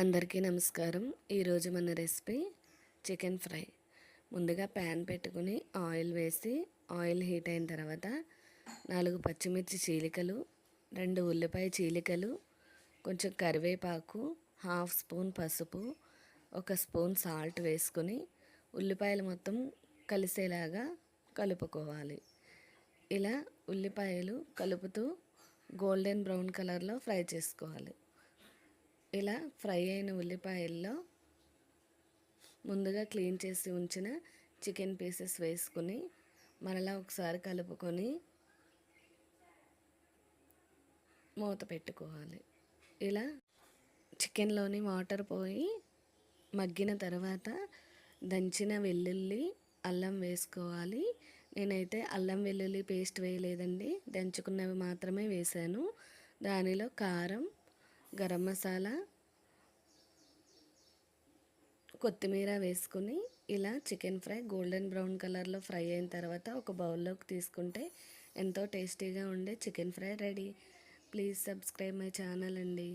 అందరికీ నమస్కారం. ఈరోజు మన రెసిపీ చికెన్ ఫ్రై. ముందుగా ప్యాన్ పెట్టుకుని ఆయిల్ వేసి ఆయిల్ హీట్ అయిన తర్వాత నాలుగు పచ్చిమిర్చి చీలికలు రెండు ఉల్లిపాయ చీలికలు కొంచెం కరివేపాకు హాఫ్ స్పూన్ పసుపు ఒక స్పూన్ సాల్ట్ వేసుకొని ఉల్లిపాయలు మొత్తం కలిసేలాగా కలుపుకోవాలి. ఇలా ఉల్లిపాయలు కలుపుతూ గోల్డెన్ బ్రౌన్ కలర్లో ఫ్రై చేసుకోవాలి. ఇలా ఫ్రై అయిన ఉల్లిపాయల్లో ముందుగా క్లీన్ చేసి ఉంచిన చికెన్ పీసెస్ వేసుకుని మరలా ఒకసారి కలుపుకొని మూత పెట్టుకోవాలి. ఇలా చికెన్లోని వాటర్ పోయి మగ్గిన తర్వాత దంచిన వెల్లుల్లి అల్లం వేసుకోవాలి. నేనైతే అల్లం వెల్లుల్లి పేస్ట్ వేయలేదండి. దంచుకున్నవి మాత్రమే వేశాను. దానిలో కారం గరం మసాలా కొత్తిమీర వేసుకుని ఇలా చికెన్ ఫ్రై గోల్డెన్ బ్రౌన్ కలర్లో ఫ్రై అయిన తర్వాత ఒక బౌల్లోకి తీసుకుంటే ఎంతో టేస్టీగా ఉండే chicken fry ready. Please subscribe my channel అండి.